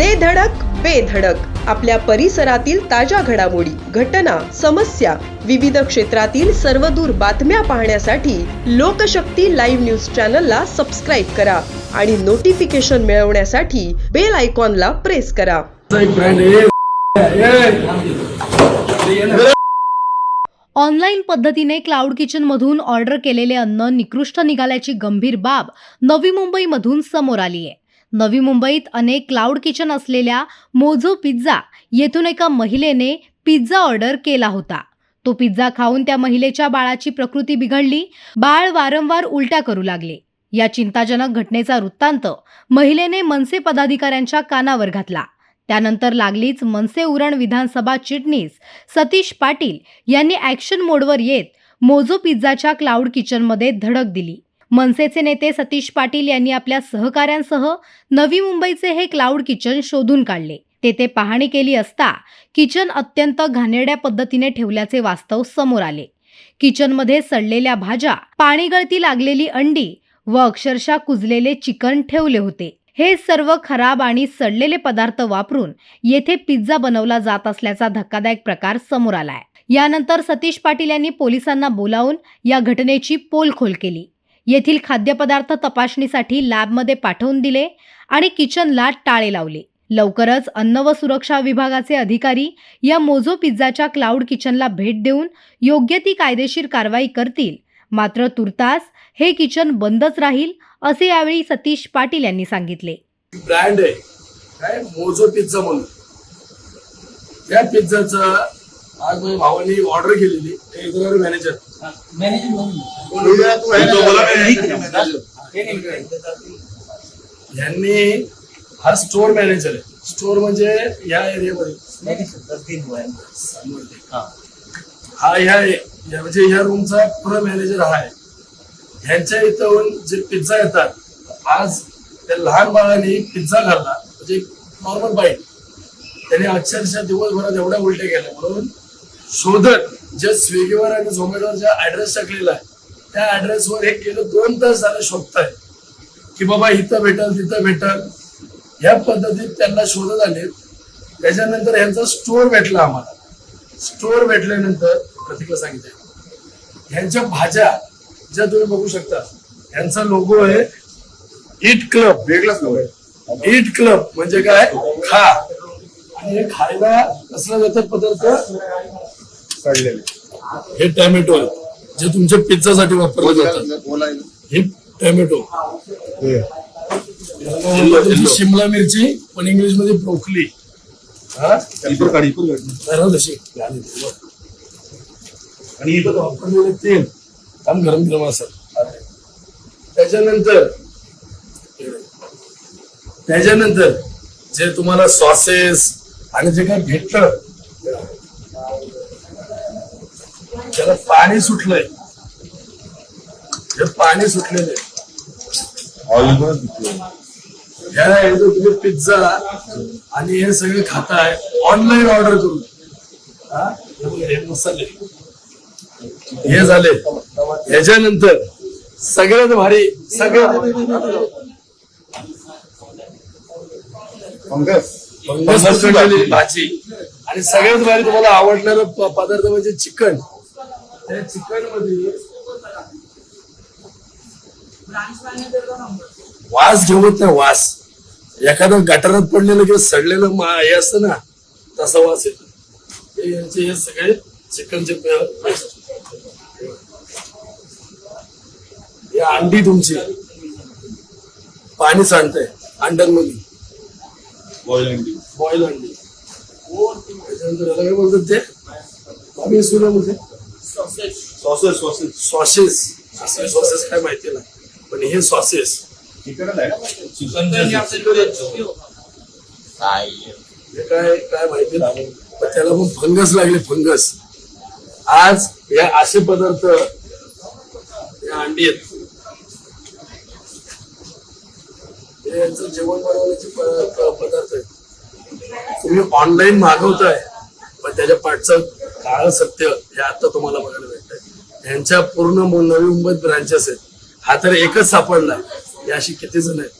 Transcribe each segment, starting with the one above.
दे धडक बेधडक आपल्या परिसरातील ताज्या घडामोडी घटना समस्या विविध क्षेत्रातील सर्वदूर बातम्या पाहण्यासाठी लोकशक्ती लाईव्ह न्यूज चॅनलला सबस्क्राईब करा आणि नोटिफिकेशन मिळवण्यासाठी बेल आयकॉनला प्रेस करा. ऑनलाईन पद्धतीने क्लाउड किचनमधून ऑर्डर केलेले अन्न निकृष्ट निघाल्याची गंभीर बाब नवी मुंबईमधून समोर आली आहे नवी मुंबईत अनेक क्लाउड किचन असलेल्या मोझो पिझ्झा येथून एका महिलेने पिझ्झा ऑर्डर केला होता. तो पिझ्झा खाऊन त्या महिलेच्या बाळाची प्रकृती बिघडली. बाळ वारंवार उलट्या करू लागले. या चिंताजनक घटनेचा वृत्तांत महिलेने मनसे पदाधिकाऱ्यांच्या कानावर घातला. त्यानंतर लागलीच मनसे उरण विधानसभा चिटणीस सतीश पाटील यांनी ॲक्शन मोडवर येत मोझो पिझ्झाच्या क्लाउड किचनमध्ये धडक दिली. मनसेचे नेते सतीश पाटील यांनी आपल्या सहकाऱ्यांसह नवी मुंबईचे हे क्लाउड किचन शोधून काढले. तेथे पाहणी केली असता किचन अत्यंत घाणेरड्या पद्धतीने ठेवल्याचे वास्तव समोर आले. किचनमध्ये सडलेल्या भाज्या पाणी गळती लागलेली अंडी व अक्षरशः कुजलेले चिकन ठेवले होते. हे सर्व खराब आणि सडलेले पदार्थ वापरून येथे पिझ्झा बनवला जात असल्याचा धक्कादायक प्रकार समोर आलाय. यानंतर सतीश पाटील यांनी पोलिसांना बोलावून या घटनेची पोलखोल केली. येथील खाद्यपदार्थ तपासणीसाठी लॅबमध्ये पाठवून दिले आणि किचनला टाळे लावले. लवकरच अन्न व सुरक्षा विभागाचे अधिकारी या मोजो पिझ्झाच्या क्लाउड किचनला भेट देऊन योग्य ती कायदेशीर कारवाई करतील. मात्र तुर्तास हे किचन बंदच राहील असे यावेळी सतीश पाटील यांनी सांगितले. ब्रँड आहे. काय मोजो पिझ्झा म्हणून. या पिझ्झाचं आज माझ्या भावाने ऑर्डर केलेली मॅनेजर यांनी हा स्टोर मॅनेजर आहे. स्टोर म्हणजे या एरियामध्ये हा. ह्या म्हणजे ह्या रूमचा पुरा मॅनेजर हा आहे. ह्यांच्या इथून जे पिझ्झा येतात आज त्या लहान बाळाने पिझ्झा खाल्ला. म्हणजे नॉर्मल बाईट त्याने अक्षरशः दिवसभरात एवढ्या उलट्या केल्या. म्हणून शोधत जे स्विगीवर आणि झोमॅटोवर ज्या ऍड्रेस टाकलेला आहे त्या ऍड्रेसवर हे गेलं दोन तास झाले शोधताय की बाबा इथं भेटल तिथं भेटल. या पद्धतीत त्यांना शोधत आले त्याच्यानंतर ह्यांचा स्टोर भेटला आम्हाला. स्टोर भेटल्यानंतर प्रतीकला सांगितलं. ह्यांच्या भाज्या ज्या तुम्ही बघू शकता ह्यांचा लोगो आहे इट क्लब वेगळाच नाव आहे. इट क्लब म्हणजे काय? खा. आणि हे खायला कसला जातात पदार्थ? काढलेले हे टॅमॅटो आहे जे तुमच्या पिझ्झासाठी वापरले जातात. हे टॅमॅटो. शिमला मिरची पण इंग्लिशमध्ये ब्रोकली. हा? तशी आणि इथं वापरलेलं तेल काम गरम गरम असत त्याच्यानंतर त्याच्यानंतर जे तुम्हाला सॉसेस आणि जे काय भेटलं त्याला पाणी सुटलंय. हे पाणी सुटलेलं आहे. तुम्ही पिझ्झा आणि हे सगळे खाताय. ऑनलाईन ऑर्डर करून. हा? मसाले. हे झाले. ह्याच्यानंतर सगळ्यात भारी सगळ्यात फंगस फंगस पकडलेली भाजी. आणि सगळ्यात भारी तुम्हाला आवडणारा पदार्थ म्हणजे चिकन त्या चिकनमध्ये वास घेवत नाही वास. एखादं गटारात पडलेलं किंवा सडलेलं मा- हे असतं ना तसा वास येतो. हे यांचे हे सगळे चिकनचे हे अंडी तुमची. पाणी सांडतंय अंड्यांमध्ये. बॉईल अंडी. बॉईल अंडी. त्याच्यानंतर याला काय बोलतात ते? आम्ही सुरू सॉसेस सॉसेस सॉसेस असले सॉसेस काय माहिती नाही पण हे सॉसेस हे काय काय माहिती नाही पण त्याला पण फंगस लागले फंगस आज या असे पदार्थ या अंडी आहेत. हे यांचं जेवण बनवण्याचे पदार्थ आहेत. तुम्ही ऑनलाईन मागवताय पण त्याच्या पाठचं काळ सत्य हे आता तुम्हाला बघायला भेटतंय. यांच्या पूर्ण नवी मुंबईत ब्रांचेस आहेत. हा तर एकच सापडला. हे अशी किती जण आहेत?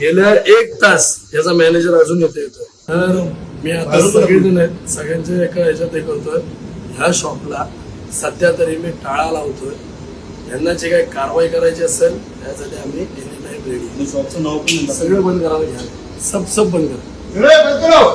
गेल्या एक तास याचा मॅनेजर अजून येतो येतो तर मी आता सगळेजण आहेत. सगळ्यांच्या एका ह्याच्यात हे करतोय. ह्या शॉपला सध्या तरी मी टाळा लावतोय. यांना जे काही कारवाई करायची असेल त्यासाठी आम्ही एनी टाइम रेडी शॉपचं नाव पण. सगळं बंद करायला घ्या. सब सब बंद करा.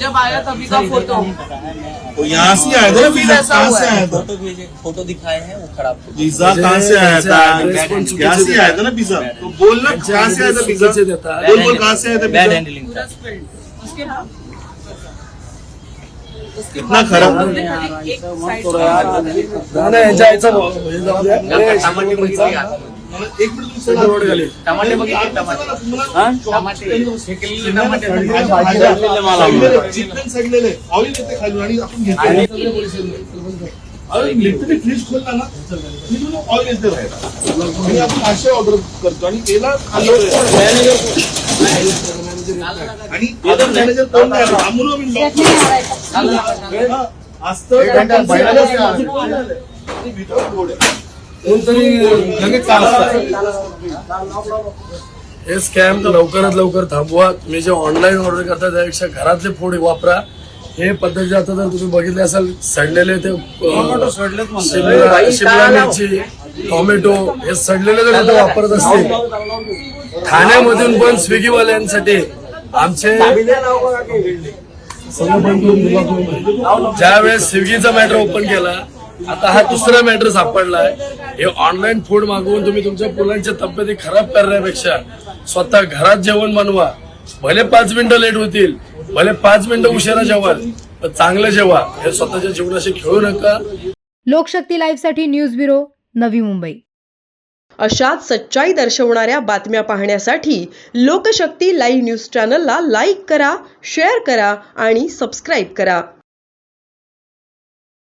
जब आया तभी का फ़ोटो। वो यहाँ से आया था ना पिज्जा कहाँ से आया था? फ़ोटो दिखाए हैं वो खराब थे। पिज्जा कहाँ से आया था? यहाँ से आया था ना पिज्जा तो बोल ना कहाँ से आया था चुकीचे बोल बोल कहाँ से आया था बैड हैंडलिंग कितना खराब? हे. हे टमाटे बघितले टमाटे हा? आणि आपण घेतो अरे लिटरली फ्रीज खोलला ना फ्रीज ऑइल येते बाहेर आणि आपण असे ऑर्डर करतो आणि मॅनेजर कोण नाही. हा, असतं board आहे. हे स्कॅम लवकरात लवकर थांबवा तुम्ही जे ऑनलाईन ऑर्डर करता त्यापेक्षा घरातले फूड वापरा हे पद्धतीचे आता जर तुम्ही बघितले असाल सडलेले ते शिमला मिरची टोमॅटो हे सडलेले जर कुठे वापरत असतील ठाण्यामधून पण स्विगीवाल्यांसाठी आमचे. ज्यावेळेस स्विगीचा मॅटर ओपन केला आता हा दुसरा मॅटर सापडलाय. हे ऑनलाईन फूड मागवून तुम्ही तुमच्या मुलांच्या तब्येती खराब करण्यापेक्षा स्वतः घरात जेवण बनवा. भले पाच मिनिटं लेट होतील भले पाच मिनिटं उशिरा जेवाल पण चांगलं जेवा. हे स्वतःच्या जीवनाशी खेळू नका. लोकशक्ती लाईव्हसाठी न्यूज ब्युरो नवी मुंबई. अशाच सच्चाई दर्शवणाऱ्या बातम्या पाहण्यासाठी लोकशक्ती लाईव्ह न्यूज चॅनलला लाईक करा शेअर करा आणि सबस्क्राईब करा.